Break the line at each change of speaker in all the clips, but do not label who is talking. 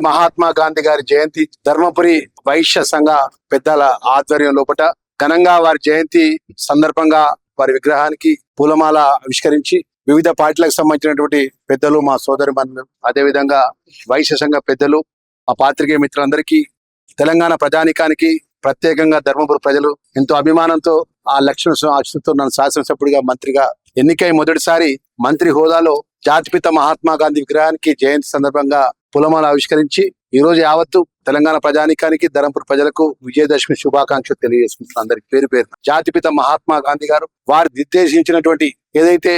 మహాత్మా గాంధీ గారి జయంతి ధర్మపురి వైశ్య సంఘ పెద్దల ఆధ్వర్యం లోపట ఘనంగా వారి జయంతి సందర్భంగా వారి విగ్రహానికి పూలమాల ఆవిష్కరించి వివిధ పార్టీలకు సంబంధించినటువంటి పెద్దలు మా సోదరి అదే విధంగా వైశ్య సంఘ పెద్దలు మా పాత్రికేయ మిత్రులందరికీ తెలంగాణ ప్రజానికానికి ప్రత్యేకంగా ధర్మపురి ప్రజలు ఎంతో అభిమానంతో ఆ లక్ష్మణ ఆశతో నన్ను శాసనసభ్యుడిగా మంత్రిగా ఎన్నికై మొదటిసారి మంత్రి హోదాలో జాతిపిత మహాత్మా గాంధీ విగ్రహానికి జయంతి సందర్భంగా పులమాల ఆవిష్కరించి ఈ రోజు యావత్తు తెలంగాణ ప్రజానికానికి ధరంపూర్ ప్రజలకు విజయదశమి శుభాకాంక్షలు తెలియజేసుకుంటున్నాను. అందరి పేరు పేరు జాతిపిత మహాత్మా గాంధీ గారు వారు నిర్దేశించినటువంటి ఏదైతే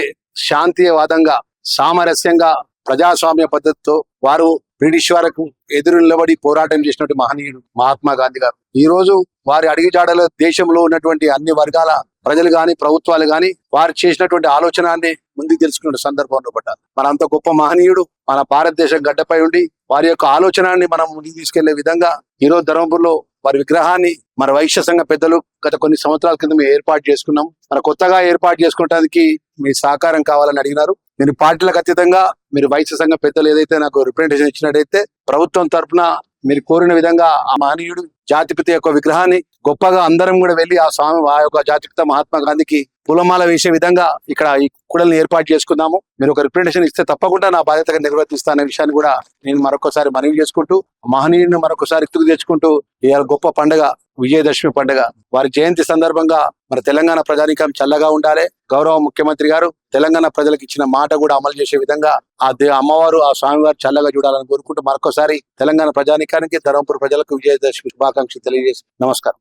శాంతియవాదంగా సామరస్యంగా ప్రజాస్వామ్య పద్ధతితో వారు బ్రిటిష్ వారికి ఎదురు నిలబడి పోరాటం చేసినటువంటి మహనీయుడు మహాత్మా గాంధీ గారు. ఈ రోజు వారి అడిగిజాడలో దేశంలో ఉన్నటువంటి అన్ని వర్గాల ప్రజలు గాని ప్రభుత్వాలు గాని వారు చేసినటువంటి ఆలోచనాన్ని ముందుకు తెలుసుకున్న సందర్భంలో పడ్డారు మన అంత గొప్ప మహనీయుడు మన భారతదేశం గడ్డపై ఉండి వారి యొక్క ఆలోచనాన్ని మనం ముందుకు తీసుకెళ్ళే విధంగా ఈరోజు ధర్మపురంలో వారి విగ్రహాన్ని మన వైశ్య సంఘ పెద్దలు గత కొన్ని సంవత్సరాల కింద మేము ఏర్పాటు చేసుకున్నాం. మన కొత్తగా ఏర్పాటు చేసుకోవడానికి మీ సహకారం కావాలని అడిగినారు. నేను పార్టీలకు అతీతంగా మీరు వైశ్య సంఘ పెద్దలు ఏదైతే నాకు రిప్రజెంటేషన్ ఇచ్చినట్టయితే ప్రభుత్వం తరఫున మీరు కోరిన విధంగా ఆ మహనీయుడు జాతిపిత యొక్క విగ్రహాన్ని గొప్పగా అందరం కూడా వెళ్ళి ఆ స్వామి ఆ యొక్క జాతిపిత మహాత్మా గాంధీకి పూలమాల వేసే విధంగా ఇక్కడ ఈ కూడలను ఏర్పాటు చేసుకుందాము. మీరు ఒక రిప్రజెంటేషన్ ఇస్తే తప్పకుండా నా బాధ్యతగా నిర్వర్తిస్తానే విషయాన్ని కూడా నేను మరొకసారి మనవి చేసుకుంటూ మహనీయుడిని మరొకసారి ఎత్తుకు తెచ్చుకుంటూ ఇవాళ గొప్ప పండుగ విజయదశమి పండుగ. వారి జయంతి సందర్భంగా మన తెలంగాణ ప్రజానికం చల్లగా ఉండాలి. గౌరవ ముఖ్యమంత్రి గారు తెలంగాణ ప్రజలకు ఇచ్చిన మాట కూడా అమలు చేసే విధంగా ఆ అమ్మవారు ఆ స్వామివారు చల్లగా చూడాలని కోరుకుంటూ మరొకసారి తెలంగాణ ప్రజానికానికి ధర్మపురి ప్రజలకు విజయదశమి శుభాకాంక్షలు తెలియజేసి నమస్కారం.